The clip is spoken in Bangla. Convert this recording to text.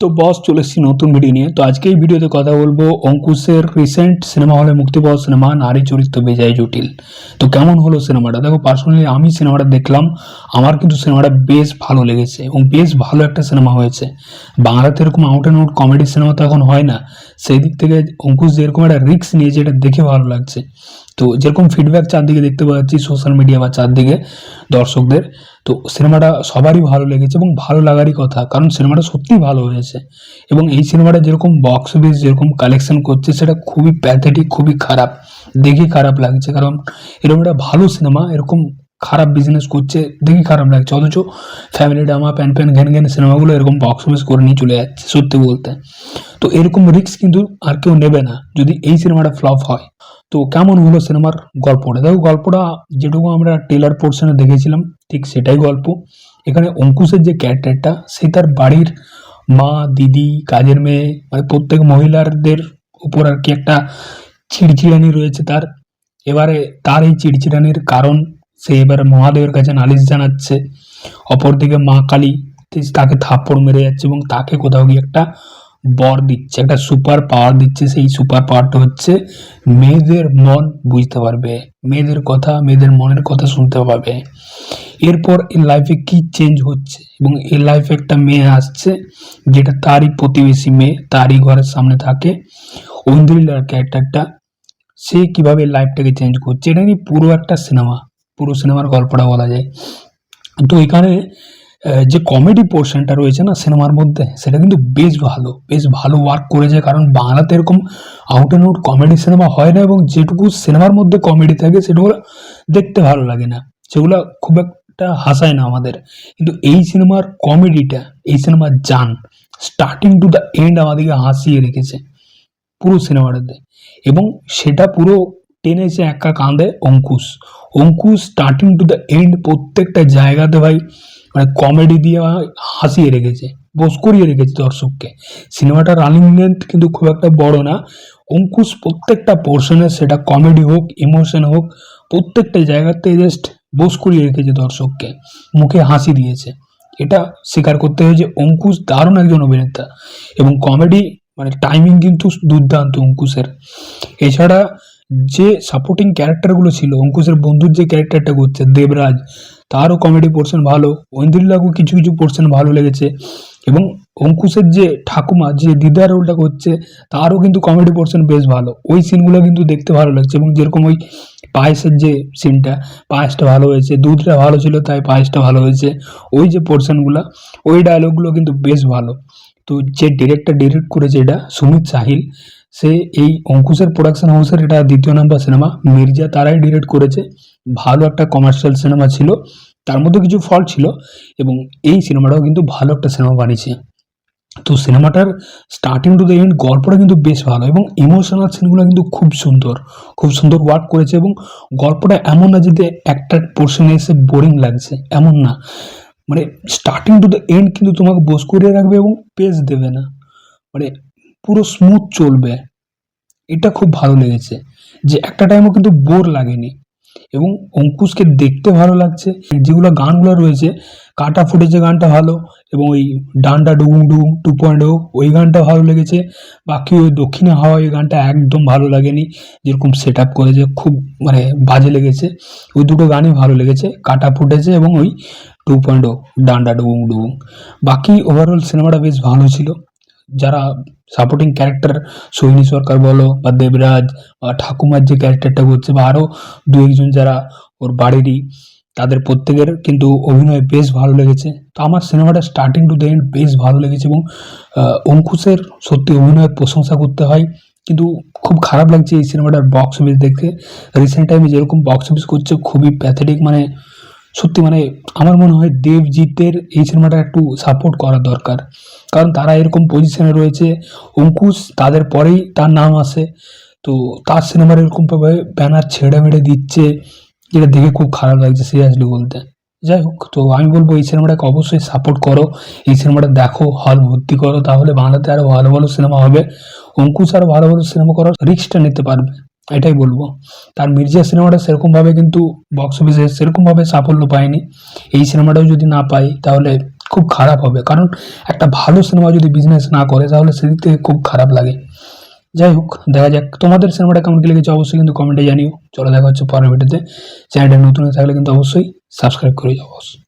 তো বস চলে এসেছি নতুন ভিডিও নিয়ে। তো আজকে এই ভিডিওতে কথা বলব অঙ্কুশের রিসেন্ট সিনেমা হলে মুক্তি পাওয়া সিনেমা নারী চরিত্র বেজায় জটিল। তো কেমন হলো সিনেমাটা দেখো পার্সোনালি আমি সিনেমাটা দেখলাম, আমার কিন্তু সিনেমাটা বেশ ভালো লেগেছে এবং বেশ ভালো একটা সিনেমা হয়েছে। বাংলাতে এরকম out and out comedy cinema তো এখন হয় না। সেই দিক থেকে অঙ্কুশ যেরকম একটা রিস্ক নিয়েছে, এটা দেখে ভালো লাগছে। তো যেরকম ফিডব্যাক চারদিকে দেখতে পাচ্ছি সোশ্যাল মিডিয়া বা চারদিকে দর্শকদের, তো সিনেমাটা সবারই ভালো লেগেছে এবং ভালো লাগারই কথা, কারণ সিনেমাটা সত্যিই ভালো হয়েছে। এবং এই সিনেমাটা যেরকম বক্স অফিস যেরকম কালেকশন করছে, সেটা খুবই প্যাথেটিক খুবই খারাপ, দেখে খারাপ লাগছে, কারণ এরকম একটা ভালো সিনেমা, এরকম খারাপ বিজনেস করছে, দেখে খারাপ লাগছে, অথচ ফ্যামিলি ড্রামা প্যান প্যান ঘ্যান ঘ্যান সিনেমাগুলো এরকম বক্স অফিস করে নিয়ে চলে যাচ্ছে, সত্যি বলতে। তো এরকম রিস্ক কিন্তু আর কেউ নেবে না, যদি এই সিনেমাটা ফ্লপ হয়। তো কেমন হলো সিনেমার গল্পটা দেখো, গল্পটা যেটুকু আমরা টেলার পোর্শনে দেখেছিলাম, ঠিক সেটাই গল্প। এখানে অঙ্কুশের যে ক্যারেক্টারটা সে তার বাড়ির মা, দিদি, কাজের মেয়ে মানে প্রত্যেক মহিলাদের উপর আর কি একটা চিড়চিড়ানি রয়েছে তার। এবারে তার এই চিড়চিড়ানির কারণ, সে এবার মহাদেবের কাছে নালিশ জানাচ্ছে। অপরদিকে মা কালী তাকে থাপ্পড় মেরে যাচ্ছে এবং তাকে কোথাও গিয়ে একটা বর দিচ্ছে, একটা সুপার পাওয়ার দিচ্ছে, সেই সুপার পাওয়ারটা হচ্ছে মেয়েদের মন বুঝতে পারবে, মেয়েদের কথা, মেয়েদের মনের কথা শুনতে পাবে। এরপর এই লাইফে কি চেঞ্জ হচ্ছে এবং এই লাইফে একটা মেয়ে আসছে, যেটা তারই প্রতিবেশী মেয়ে, তারই ঘরের সামনে থাকে। ঐন্দ্রিলার ক্যারেক্টারটা সে কীভাবে লাইফটাকে চেঞ্জ করছে, এটা নিয়ে পুরো একটা সিনেমা পুরো সিনেমার গল্পটা বলা যায়। তো এখানে যে কমেডি পোর্শনটা রয়েছে না সিনেমার মধ্যে, সেটা কিন্তু বেশ ভালো বেশ ভালো ওয়ার্ক করেছে। কারণ বাংলাতে এরকম out and out comedy cinema হয় না এবং যেটুকু সিনেমার মধ্যে কমেডি থাকে সেগুলো দেখতে ভালো লাগে না। সেগুলো খুব একটা হাসায় না আমাদের। কিন্তু এই সিনেমার কমেডিটা এই সিনেমার জান স্টার্টিং টু দ্য এন্ড আমাদেরকে হাসিয়ে রেখেছে পুরো সিনেমাটাতে এবং সেটা পুরো টেনেছে একা কাঁধে Ankush. Ankush starting to the end প্রত্যেকটা জায়গাতে ভাই মানে কমেডি দিয়ে হাসিয়ে রেখেছে বোস করিয়ে রেখেছে দর্শককে। সিনেমাটা রানিং লেন্থ কিন্তু খুব একটা বড় না। অঙ্কুশ প্রত্যেকটা পোর্শনে সেটা কমেডি হোক ইমোশন হোক, প্রত্যেকটা জায়গাতে জাস্ট বোস করিয়ে রেখেছে দর্শককে। মুখে হাসি দিয়েছে। এটা স্বীকার করতে হয় যে অঙ্কুশ দারুণ একজন অভিনেতা এবং কমেডি মানে টাইমিং কিন্তু দুর্দান্ত অঙ্কুশের। এছাড়া যে সাপোর্টিং ক্যারেক্টারগুলো ছিল, অঙ্কুশের বন্ধুর যে ক্যারেক্টারটা করছে, দেবরাজ তারও কমেডি পোর্শন ভালো ঐন্দ্রিলাগু কিছু কিছু পোর্শন ভালো লেগেছে। এবং অঙ্কুশের যে ঠাকুমা, যে দিদার রোলটা করছে, তারও কিন্তু কমেডি পোর্শন বেশ ভালো। ওই সিনগুলো কিন্তু দেখতে ভালো লাগছে এবং যেরকম ওই পায়েসের যে সিনটা পায়েসটা ভালো হয়েছে, দুধটা ভালো ছিল, তাই পায়েসটা ভালো হয়েছে। ওই যে পোর্শনগুলো ওই ডায়লগগুলো কিন্তু বেশ ভালো। তো যে ডিরেক্টর ডিরেক্ট করেছে এটা, সুমিত সাহিল, সে এই অঙ্কুশের প্রোডাকশন হাউসের এটা দ্বিতীয় নাম্বার সিনেমা মির্জা তারাই ডিরেক্ট করেছে। ভালো একটা কমার্শিয়াল সিনেমা ছিল, তার মধ্যে কিছু ফল্ট ছিল এবং এই সিনেমাটাও কিন্তু ভালো একটা সিনেমা বানিয়েছে। তো সিনেমাটার স্টার্টিং টু দ্য এন্ড গল্পটা কিন্তু বেশ ভালো এবং ইমোশনাল সিনগুলো কিন্তু খুব সুন্দর খুব সুন্দর ওয়ার্ক করেছে এবং গল্পটা এমন না যে একটা পোর্শনে এসে বোরিং লাগছে, এমন না। মানে স্টার্টিং টু দ্য এন্ড কিন্তু তোমাকে বোস করিয়ে রাখবে এবং পেজ দেবে না। মানে পুরো স্মুথ চলবে। এটা খুব ভালো লেগেছে যে একটা টাইমও কিন্তু বোর লাগেনি। এবং অঙ্কুশকে দেখতে ভালো লাগছে। যেগুলো গানগুলো রয়েছে, কাটা ফুটেছে গানটা ভালো এবং ওই ডান্ডা ডুগুং ডুগুং টু পয়েন্ট ও, ওই গানটা ভালো লেগেছে। বাকি ওই দক্ষিণে হাওয়া ওই গানটা একদম ভালো লাগেনি। যেরকম সেট আপ করেছে, খুব মানে বাজে লেগেছে। ওই দুটো গানই ভালো লেগেছে, কাটা ফুটেছে এবং ওই টু পয়েন্ট ও ডান্ডা ডুগুং ডুগুং বাকি ওভারঅল সিনেমাটা বেশ ভালো ছিল। যারা সাপোর্টিং ক্যারেক্টার সোহিনী সরকার বলো বা দেবরাজ বা ঠাকুমার যে ক্যারেক্টারটা করছে বা আরও দু একজন যারা ওর বাড়িরই, তাদের প্রত্যেকের কিন্তু অভিনয় বেশ ভালো লেগেছে। তো আমার সিনেমাটা স্টার্টিং টু দ্য এন্ড বেশ ভালো লেগেছে এবং অঙ্কুশের সত্যি অভিনয়ের প্রশংসা করতে হয়। কিন্তু খুব খারাপ লাগছে এই সিনেমাটার বক্স অফিস দেখে। রিসেন্ট টাইমে যেরকম বক্স অফিস করছে, খুবই প্যাথেটিক মানে সত্যি মানে আমার মনে হয় দেবজিতের এই সিনেমাটা একটু সাপোর্ট করা দরকার। কারণ তারা এরকম পজিশনে রয়েছে, অঙ্কুশ তাদের পরেই তার নাম আসে, তো তার সিনেমার এরকমভাবে ব্যানার ছেড়ে মেড়ে দিচ্ছে, যেটা দেখে খুব খারাপ লাগছে সিরিয়াসলি বলতে। যাই হোক, তো আমি বলব এই সিনেমাটাকে অবশ্যই সাপোর্ট করো, এই সিনেমাটা দেখো হল ভর্তি করো, তাহলে বাংলাতে আরও ভালো ভালো সিনেমা হবে। অঙ্কুশ আরও ভালো ভালো সিনেমা করার রিক্সটা নিতে পারবে। এটাই বলব। তার মির্জা সিনেমাটা সেরকমভাবে কিন্তু বক্স অফিসে সেরকমভাবে সাফল্য পায়নি। এই সিনেমাটাও যদি না পাই, তাহলে খুব খারাপ হবে। কারণ একটা ভালো সিনেমা যদি বিজনেস না করে, তাহলে সেদিক থেকে খুব খারাপ লাগে। যাই হোক, দেখা যাক। তোমাদের সিনেমাটা কেমন কি লেগেছে অবশ্যই কিন্তু কমেন্টে জানিও। চলো দেখা হচ্ছে পরের ভিডিওতে চ্যানেলটা নতুন থাকলে কিন্তু অবশ্যই সাবস্ক্রাইব করে যাও।